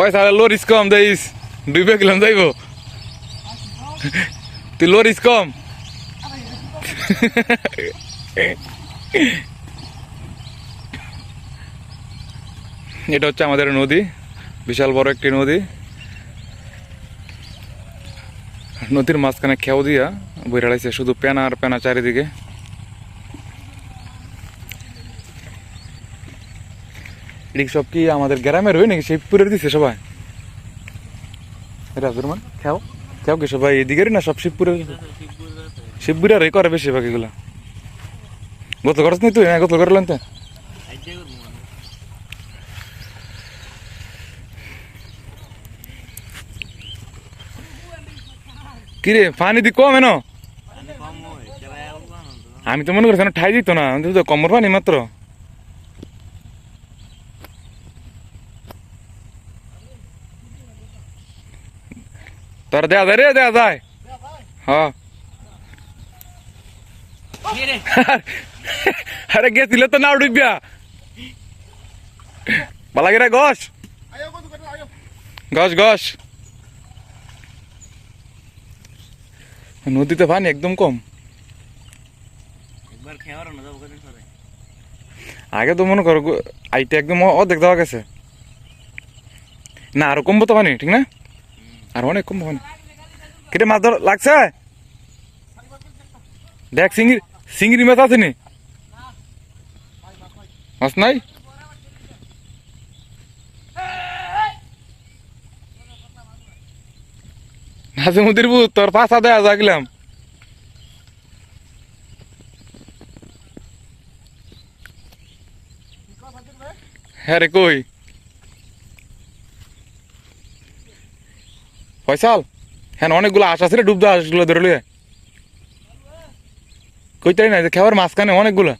পয়সা লরিস কম দেইস ডুবে গেলাম যাইব। তুই লরিস কম। এটা হচ্ছে আমাদের নদী, বিশাল বড় একটি নদী। নদীর মাঝখানে খেয়াও দিয়া বইরাড়াইছে শুধু পেনা আর পেনা চারিদিকে। এদিক সব কি আমাদের গ্রামের হই নাকি? শিবপুরের দিছে সবাই। রাজুরমান খেও। খেও কি সবাই? এদিকেরই না সব শিবপুরের? শিবপুরের করে বেশিরভাগ এগুলা। গোতল করছ নি তুই হ্যাঁ গোতল করলেন তো। কিরে পানি দি কম এনো? আমি তো মনে করছি না ঠাই দিত না। কমর পানি মাত্র। তোর দেয়া যায় রে দেয়া যায়। হ্যাঁ আরে গেছিল তো না ডুবিয়া পালা গেরা গস। গস গস। নদীতে পানি একদম কম। আগে তো মনে করো আইতে একদম অর্ধেক দেওয়া গেছে। না আরও কমবো তো পানি ঠিক না? আর অনেক কমবো পানি কেটে মাছ ধর লাগছে? দেখ সিঙ্গি সিঙ্গিরি মাছ আছে নি? মাছ নাই? নাজিমুদ্দির বু তোর পাশা দেয়া জাগলাম হ্যাঁ রে, কই? ফয়সাল হ্যাঁ অনেকগুলো আশ আছে রে ডুবদা আশগুলো ধরে লিয়ে। কইতাই না খেবার মাঝখানে অনেকগুলো।